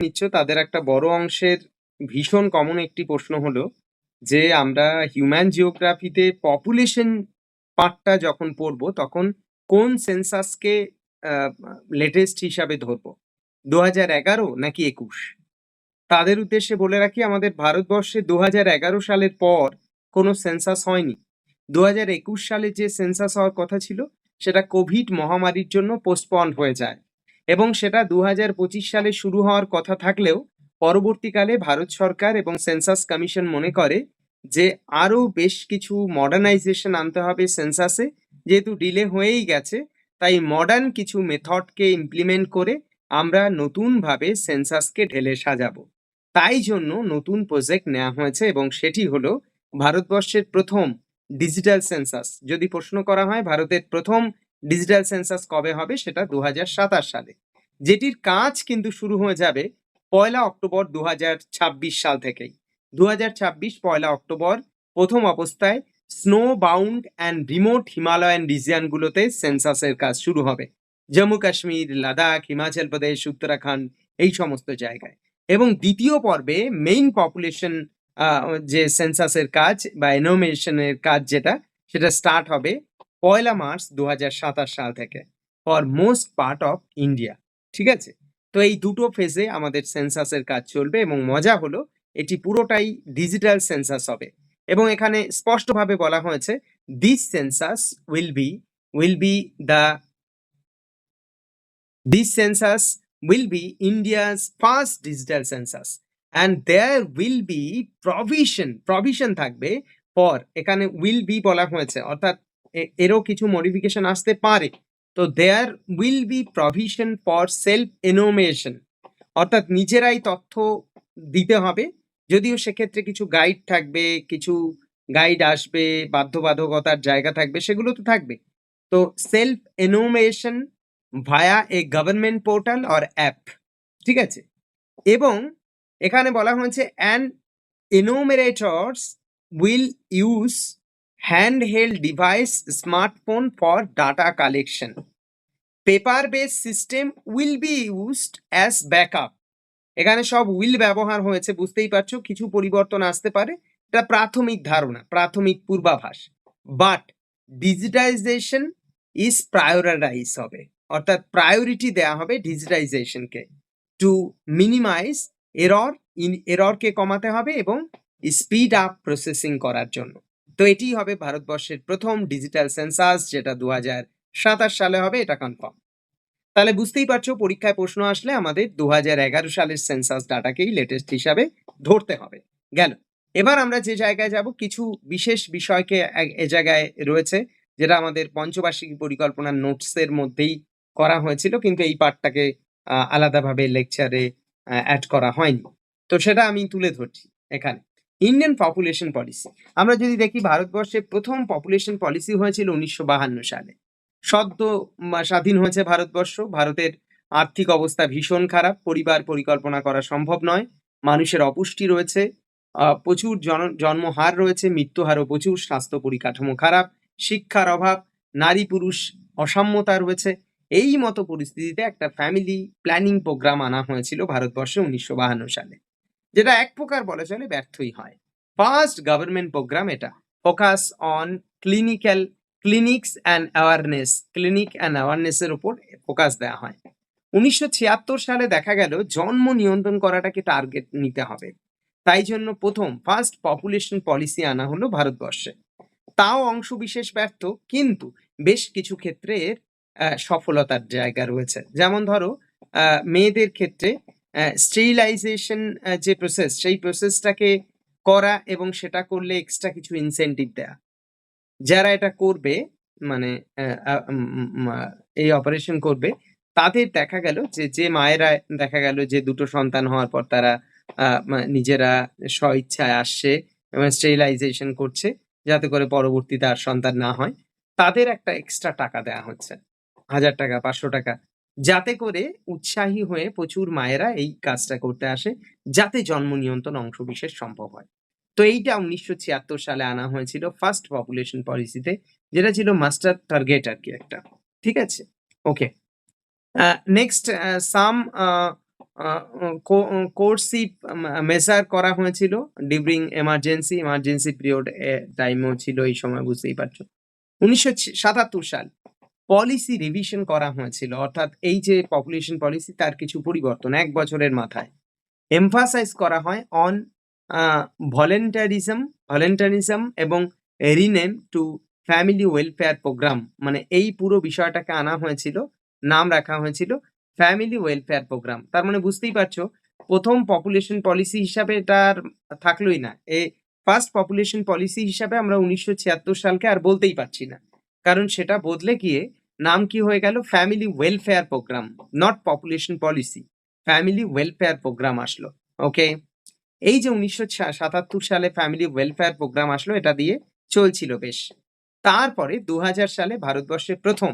নিচ্ছ তাদের একটা বড় অংশের ভীষণ কমন একটি প্রশ্ন হলো যে আমরা হিউম্যান জিওগ্রাফিতে পপুলেশন পার্টটা যখন পড়ব তখন কোন সেন্সাসকে লেটেস্ট হিসাবে ধরবো? দু হাজার এগারো নাকি একুশ? তাদের উদ্দেশ্যে বলে রাখি আমাদের ভারতবর্ষে দু হাজার এগারো সালের পর কোনো সেন্সাস হয়নি। দু হাজার একুশ সালে যে সেন্সাস হওয়ার কথা ছিল সেটা কোভিড মহামারীর জন্য পোস্টপন্ড হয়ে যায়। এবং সেটা দু হাজার পঁচিশ সালে শুরু হওয়ার কথা থাকলেও পরবর্তীকালে ভারত সরকার এবং সেন্সাস কমিশন মনে করে যে আরও বেশ কিছু মডার্নাইজেশন আনতে হবে সেন্সাসে। যেহেতু ডিলে হয়েই গেছে, তাই মডার্ন কিছু মেথডকে ইমপ্লিমেন্ট করে আমরা নতুনভাবে সেন্সাসকে ঢেলে সাজাবো। তাই জন্য নতুন প্রজেক্ট নেওয়া হয়েছে এবং সেটি হলো ভারতবর্ষের প্রথম ডিজিটাল সেন্সাস। যদি প্রশ্ন করা হয়, ভারতের প্রথম ডিজিটাল সেন্সাস কবে হবে সেটা দু হাজার সাতাশ সালে। যেটির কাজ কিন্তু শুরু হয়ে যাবে পয়লা অক্টোবর দু হাজার ছাব্বিশ সাল থেকেই। দু হাজার ছাব্বিশ পয়লা অক্টোবর প্রথম অবস্থায় snow bound and remote Himalayan রিজিয়নগুলোতে সেন্সাসের কাজ শুরু হবে। জম্মু কাশ্মীর, লাদাখ, হিমাচল প্রদেশ, উত্তরাখণ্ড এই সমস্ত জায়গায়। এবং দ্বিতীয় পর্বে মেইন পপুলেশন যে সেন্সাসের কাজ বা এনোমেশনের কাজ যেটা, সেটা স্টার্ট হবে পয়লা মার্চ দু হাজার সাতাশ সাল থেকে for most part of India ঠিক আছে? তো এই দুটো ফেজে আমাদের সেন্সাসের কাজ চলবে এবং মজা হলো এটি পুরোটাই ডিজিটাল সেন্সাস হবে এবং এখানে স্পষ্টভাবে বলা হয়েছে this census will be will be the this census will be India's first digital census and there will be provision provision থাকবে ফর এখানে উইল বি বলা হয়েছে, অর্থাৎ এরও কিছু মডিফিকেশন আসতে পারে। তো there will be provision for self enumeration অর্থাৎ নিজেরাই তথ্য দিতে হবে। যদিও সেক্ষেত্রে কিছু গাইড থাকবে, কিছু গাইড আসবে, বাধ্যবাধকতার জায়গা থাকবে, সেগুলো তো থাকবে। তো self enumeration via a government portal or app ঠিক আছে? এবং এখানে বলা হয়েছে and enumerators will use hand held device smartphone for data collection. Paper base system will be used as backup. এখানে সব উইল ব্যবহার হয়েছে, বুঝতেই পারছ? কিছু পরিবর্তন আসতে পারে। এটা প্রাথমিক ধারণা, প্রাথমিক পূর্বাভাস। বাট ডিজিটাইজেশন ইজ প্রায়োরিটাইজ হবে। অর্থাৎ প্রায়োরিটি দেওয়া হবে ডিজিটাইজেশনকে। টু মিনিমাইজ এরর, ইন, এররকে কমাতে হবে এবং স্পিড আপ প্রসেসিং করার জন্য। তো এটি হবে ভারতবর্ষের প্রথম ডিজিটাল সেন্সাস যেটা দু হাজার সাতাশ সালে হবে, এটা কনফার্ম তাহলে বুঝতেই পারছ, পরীক্ষায় প্রশ্ন আসলে আমাদের দু সালের সেন্সাস ডাটাকেই লেটেস্ট হিসাবে ধরতে হবে। গেল। এবার আমরা যে জায়গায় যাব, কিছু বিশেষ বিষয়কে এ- জায়গায় রয়েছে, যেটা আমাদের পঞ্চবার্ষিকী পরিকল্পনার নোটসের মধ্যেই করা হয়েছিল, কিন্তু এই পার্টটাকে আলাদাভাবে লেকচারে অ্যাড করা হয়নি। তো সেটা আমি তুলে ধরছি এখানে। ইন্ডিয়ান পপুলেশন পলিসি আমরা যদি দেখি ভারতবর্ষের প্রথম পপুলেশন পলিসি হয়েছিল উনিশশো বাহান্ন সালে। সদ্য স্বাধীন হয়েছে ভারতবর্ষ। ভারতের আর্থিক অবস্থা ভীষণ খারাপ। পরিবার পরিকল্পনা করা সম্ভব নয়। মানুষের অপুষ্টি রয়েছে। প্রচুর জন, জন্মহার রয়েছে। মৃত্যুহারও প্রচুর। স্বাস্থ্য পরিকাঠামো খারাপ। শিক্ষার অভাব। নারী পুরুষ অসাম্যতা রয়েছে। এই মতো পরিস্থিতিতে একটা ফ্যামিলি প্ল্যানিং প্রোগ্রাম আনা হয়েছিল ভারতবর্ষে উনিশশো বাহান্ন সালে। যেটা এক প্রকার বলা চলে ব্যর্থই হয়। ফার্স্ট গভর্নমেন্ট প্রোগ্রাম এটা। Focus on clinical clinics and awareness clinic and অ্যাওয়ারনেসের উপর ফোকাস দেওয়া হয়। উনিশশো ছিয়াত্তর সালে দেখা গেল জন্ম নিয়ন্ত্রণ করাটাকে টার্গেট নিতে হবে। তাই জন্য প্রথম ফার্স্ট পপুলেশন পলিসি আনা হলো ভারতবর্ষে। তাও অংশ বিশেষ ব্যর্থ, কিন্তু বেশ কিছু ক্ষেত্রে এর সফলতার জায়গা রয়েছে। যেমন ধরো মেয়েদের ক্ষেত্রে স্টেরিলাইজেশন যে প্রসেস সেই প্রসেসটাকে করা এবং সেটা করলে এক্সট্রা কিছু ইনসেন্টিভ দেয়া। যারা এটা করবে মানে এই অপারেশন করবে, তাদের দেখা গেল যে যে মায়েরা দেখা গেল যে, দুটো সন্তান হওয়ার পর তারা নিজেরা স্বইচ্ছায় আসছে, এবং স্টেরিলাইজেশন করছে, যাতে করে পরবর্তীতে আর সন্তান না হয়। তাদের একটা এক্সট্রা টাকা দেওয়া হচ্ছে। হাজার টাকা, পাঁচশো টাকা। যাতে করে উৎসাহী হয়ে প্রচুর মায়েরা এই কাজটা করতে আসে, যাতে জন্ম নিয়ন্ত্রণ অংশ বিশেষ সম্ভব হয়। তো এইটা উনিশশো ছিয়াত্তর সালে আনা হয়েছিল ফার্স্ট পপুলেশন পলিসিতে, যেটা ছিল মাস্টার টার্গেট আর কি একটা। ঠিক আছে? ওকে। নেক্সট সাম কোর্সিভ মেজার করা হয়েছিল ডিউরিং এমার্জেন্সি এমার্জেন্সি পিরিয়ড টাইমও ছিল এই সময়, বুঝতেই পারছ। উনিশশো সাতাত্তর সাল। পলিসি রিভিশন করা হয়েছিল, অর্থাৎ এই যে পপুলেশন পলিসি তার কিছু পরিবর্তন এক বছরের মাথায়। এমফাসাইজ করা হয় অন ভলেন্টারিজম ভলেন্টারিজম এবং rename to family welfare program মানে এই পুরো বিষয়টাকে আনা হয়েছিল, নাম রাখা হয়েছিল ফ্যামিলি ওয়েলফেয়ার প্রোগ্রাম তার মানে বুঝতেই পারছ, প্রথম পপুলেশন পলিসি হিসাবে এটা আর থাকলোই না। এ ফার্স্ট পপুলেশন পলিসি হিসাবে আমরা উনিশশো ছিয়াত্তর সালকে আর বলতেই পারছি না। কারণ সেটা বদলে গিয়ে নাম কি হয়ে গেল? Family welfare program not population policy family welfare program আসলো ওকে এই যে উনিশশো সাতাত্তর সালে ফ্যামিলি ওয়েলফেয়ার প্রোগ্রাম আসলো, এটা দিয়ে চলছিল বেশ। তারপরে দু হাজার সালে ভারতবর্ষের প্রথম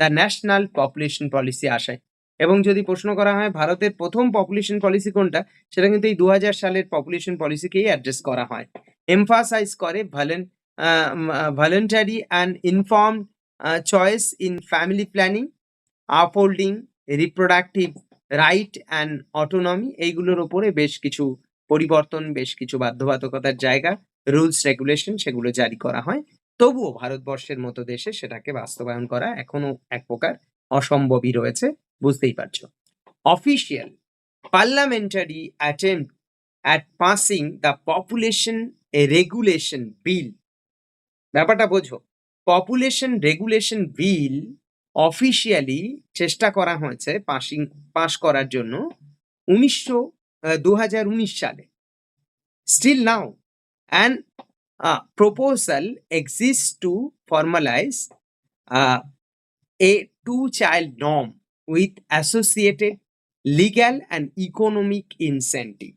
দ্য ন্যাশনাল পপুলেশন পলিসি আসে। এবং যদি প্রশ্ন করা হয়, ভারতের প্রথম পপুলেশন পলিসি কোনটা? সেটা কিন্তু এই দু হাজার সালের পপুলেশন পলিসিকেই অ্যাড্রেস করা হয়। এমফাসাইজ করে ভলেন voluntary and inform choice in family planning upholding reproductive right and autonomy এইগুলোর ওপরে বেশ কিছু পরিবর্তন, বেশ কিছু বাধ্যবাধকতার জায়গা রুলস রেগুলেশন সেগুলো জারি করা হয়। তবুও ভারতবর্ষের মতো দেশে সেটাকে বাস্তবায়ন করা এখনও এক প্রকার অসম্ভবই রয়েছে, বুঝতেই পারছ। Official parliamentary attempt at passing the population regulation bill ব্যাপারটা বোঝো। পপুলেশন রেগুলেশন বিল অফিসিয়ালি চেষ্টা করা হয়েছে পাসিং পাস করার জন্য উনিশশো দু সালে। Still now and proposal exist to formalize a two child norm with associated legal and economic incentive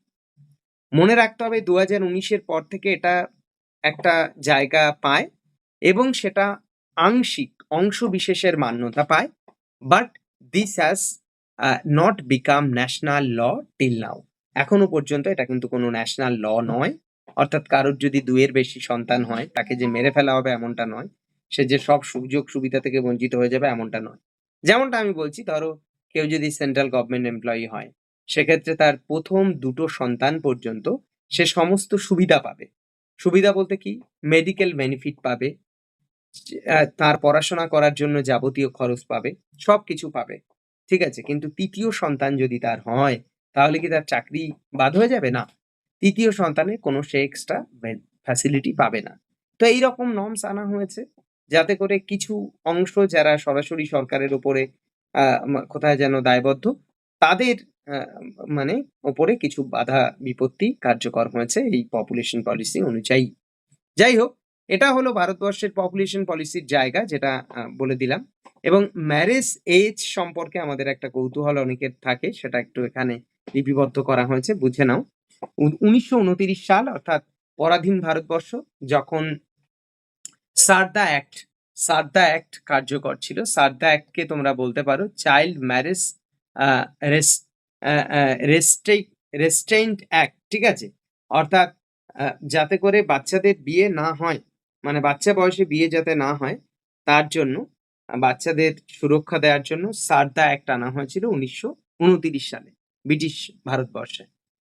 মনে রাখতে হবে দু হাজার উনিশের পর থেকে এটা একটা জায়গা পায়। এবং সেটা আংশিক অংশ বিশেষের মান্যতা পায়। But this has not become national law till now এখনও পর্যন্ত এটা কিন্তু কোনো ন্যাশনাল ল নয়। অর্থাৎ কারোর যদি দুইয়ের বেশি সন্তান হয়, তাকে যে মেরে ফেলা হবে এমনটা নয়। সে যে সব সুযোগ সুবিধা থেকে বঞ্চিত হয়ে যাবে এমনটা নয়। যেমনটা আমি বলছি, ধরো কেউ যদি সেন্ট্রাল গভর্নমেন্ট এমপ্লয়ি হয়, সেক্ষেত্রে তার প্রথম দুটো সন্তান পর্যন্ত সে সমস্ত সুবিধা পাবে। সুবিধা বলতে কি? মেডিকেল বেনিফিট পাবে। তার পড়াশোনা করার জন্য যাবতীয় খরচ পাবে সব কিছু পাবে, ঠিক আছে? কিন্তু তৃতীয় সন্তান যদি তার হয়, তাহলে কি তার চাকরি বাদ হয়ে যাবে? না। তৃতীয় সন্তানে কোনো সে এক্সট্রা ফ্যাসিলিটি পাবে না। তো এই রকম নর্মস আনা হয়েছে, যাতে করে কিছু অংশ যারা সরাসরি সরকারের উপরে কোথায় যেন দায়বদ্ধ, তাদের মানে ওপরে কিছু বাধা বিপত্তি কার্যকর হয়েছে এই পপুলেশন পলিসি অনুযায়ী। যাই হোক এটা হলো ভারতবর্ষের পপুলেশন পলিসির জায়গা, যেটা বলে দিলাম। এবং ম্যারেজ এজ সম্পর্কে আমাদের একটা কৌতূহল অনেকের থাকে, সেটা একটু এখানে লিপিবদ্ধ করা হয়েছে, বুঝে নাও। উনিশশো সাল, অর্থাৎ পরাধীন ভারতবর্ষ, যখন সারদা অ্যাক্ট সারদা অ্যাক্ট কার্যকর ছিল। সারদা অ্যাক্টকে তোমরা বলতে পারো চাইল্ড ম্যারেজ রেস্ট্রেইন্ট অ্যাক্ট ঠিক আছে? অর্থাৎ যাতে করে বাচ্চাদের বিয়ে না হয় মানে বাচ্চা বয়সে বিয়ে যাতে না হয়, তার জন্য, বাচ্চাদের সুরক্ষা দেওয়ার জন্য সারদা অ্যাক্ট আনা হয়েছিল উনিশশো সালে, ব্রিটিশ ভারতবর্ষে।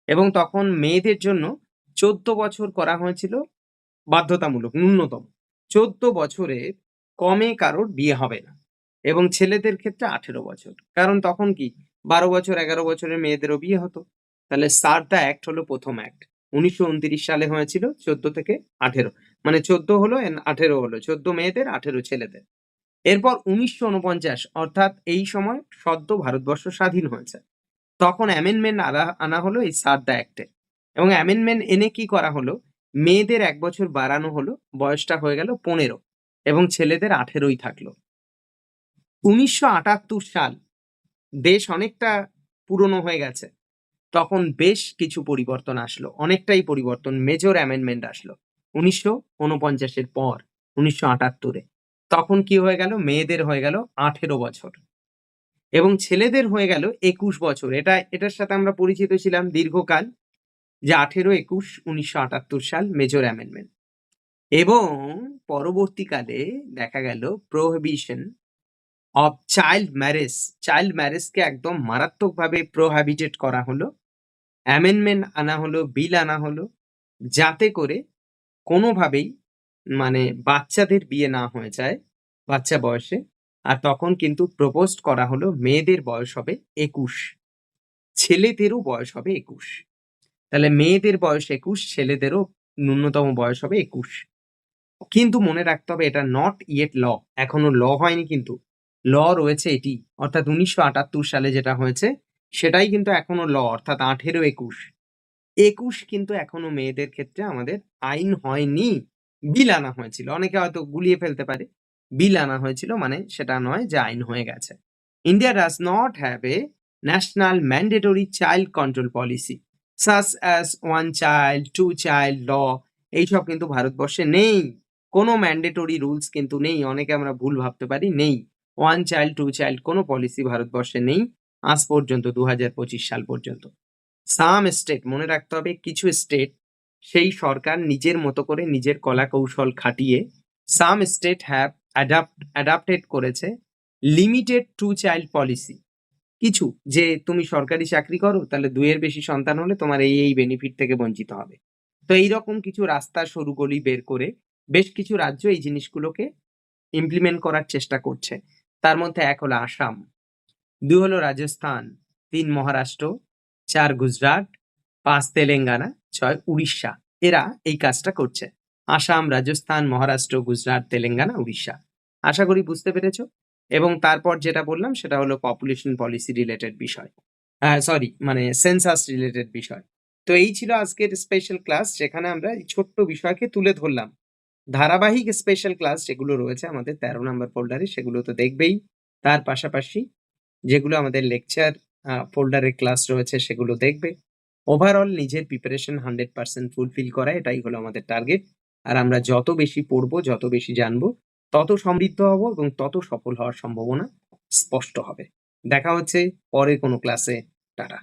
এবং তখন মেয়েদের জন্য চোদ্দ বছর করা হয়েছিল বাধ্যতামূলক, ন্যূনতম। চোদ্দ বছরের কমে কারোর বিয়ে হবে না। এবং ছেলেদের ক্ষেত্রে আঠেরো বছর। কারণ তখন কি? বারো বছর, এগারো বছরের মেয়েদেরও বিয়ে হতো। তাহলে সারদা অ্যাক্ট হলো প্রথম অ্যাক্ট উনিশশো উনত্রিশ সালে হয়েছিল চোদ্দ থেকে আঠেরো। মানে চোদ্দ হলো আঠেরো হলো। চোদ্দ মেয়েদের, আঠেরো ছেলেদের। এরপর উনিশশো উনপঞ্চাশ, অর্থাৎ এই সময় সদ্য ভারতবর্ষ স্বাধীন হয়েছে। তখন অ্যামেন্ডমেন্ট আনা আনা হলো এই সারদা অ্যাক্টে এবং অ্যামেন্ডমেন্ট এনে কি করা হলো? মেয়েদের এক বছর বাড়ানো হলো, বয়সটা হয়ে গেল পনেরো, এবং ছেলেদের আঠেরোই থাকল। উনিশশো আটাত্তর সাল, দেশ অনেকটা পুরনো হয়ে গেছে। তখন বেশ কিছু পরিবর্তন আসলো, অনেকটাই পরিবর্তন মেজর অ্যামেন্ডমেন্ট আসলো। উনিশশো উনপঞ্চাশের পর, উনিশশো আটাত্তরে, তখন কি হয়ে গেল? মেয়েদের হয়ে গেল আঠেরো বছর। এবং ছেলেদের হয়ে গেল একুশ বছর। এটা, এটার সাথে আমরা পরিচিত ছিলাম দীর্ঘকাল, যে আঠেরো একুশ উনিশশো আটাত্তর সাল মেজর অ্যামেন্ডমেন্ট এবং পরবর্তীকালে দেখা গেল prohibition of child marriage child ম্যারেজকে একদম মারাত্মকভাবে প্রোহাবিটেড করা হলো। অ্যামেন্ডমেন্ট আনা হলো বিল আনা হলো, যাতে করে কোনোভাবেই মানে বাচ্চাদের বিয়ে না হয়ে যায় বাচ্চা বয়সে। আর তখন কিন্তু প্রপোজড করা হলো, মেয়েদের বয়স হবে একুশ। ছেলেদেরও বয়স হবে একুশ। তাহলে মেয়েদের বয়স একুশ, ছেলেদেরও ন্যূনতম বয়স হবে একুশ। কিন্তু মনে রাখতে হবে এটা নট ইয়েট ল এখনও ল হয়নি কিন্তু। ল রয়েছে এটি। অর্থাৎ উনিশশো আটাত্তর সালে যেটা হয়েছে, সেটাই কিন্তু এখনও ল, অর্থাৎ আঠেরো একুশ। একুশ কিন্তু এখনও মেয়েদের ক্ষেত্রে আমাদের আইন হয়নি। বিল আনা হয়েছিল। অনেকে হয়তো গুলিয়ে ফেলতে পারে। বিল আনা হয়েছিল মানে সেটা নয় যে আইন হয়ে গেছে। India does not have a national mandatory child control policy such as one child two child law এইসব কিন্তু ভারতবর্ষে নেই। কোনো ম্যান্ডেটরি রুলস কিন্তু নেই। অনেকে আমরা ভুল ভাবতে পারি, নেই। ওয়ান চাইল্ড টু চাইল্ড কোনো পলিসি ভারতবর্ষে নেই আজ পর্যন্ত দু হাজার পঁচিশ সাল পর্যন্ত। সাম স্টেট মনে রাখতে হবে, কিছু স্টেট সেই সরকার নিজের মতো করে নিজের কলা কৌশল খাটিয়ে some state have adapt adapted করেছে লিমিটেড টু চাইল্ড পলিসি কিছু, যে তুমি সরকারি চাকরি করো, তাহলে দুইয়ের বেশি সন্তান হলে তোমার এই এই বেনিফিট থেকে বঞ্চিত হবে। তো এইরকম কিছু রাস্তা, সরুগলি বের করে বেশ কিছু রাজ্য এই জিনিসগুলোকে ইমপ্লিমেন্ট করার চেষ্টা করছে। তার মধ্যে এক হলো আসাম, দুই হলো রাজস্থান, তিন মহারাষ্ট্র, চার গুজরাট, পাঁচ তেলেঙ্গানা, ছয় উড়িষ্যা। এরা এই কাজটা করছে। আসাম, রাজস্থান, মহারাষ্ট্র, গুজরাট, তেলেঙ্গানা, উড়িষ্যা। আশা করি বুঝতে পেরেছ? এবং তারপর যেটা বললাম সেটা হলো পপুলেশন পলিসি রিলেটেড বিষয়। সরি মানে সেন্সাস রিলেটেড বিষয়। তো এই ছিল আজকের স্পেশাল ক্লাস যেখানে আমরা এই ছোট্ট বিষয়কে তুলে ধরলাম। ধারাবাহিক স্পেশাল ক্লাস যেগুলো রয়েছে আমাদের তেরো নম্বর ফোল্ডারে সেগুলো তো দেখবেই। তার পাশাপাশি যেগুলো আমাদের লেকচার ফোল্ডারের ক্লাস রয়েছে, সেগুলো দেখবে। ওভারঅল নিজের প্রিপারেশন হান্ড্রেড পার্সেন্ট ফুলফিল করা, এটাই হলো আমাদের টার্গেট আর আমরা যত বেশি পড়ব, যত বেশি জানব, তত সমৃদ্ধ হব এবং তত সফল হওয়ার সম্ভাবনা স্পষ্ট হবে। দেখা হচ্ছে পরে কোনো ক্লাসে টাটা।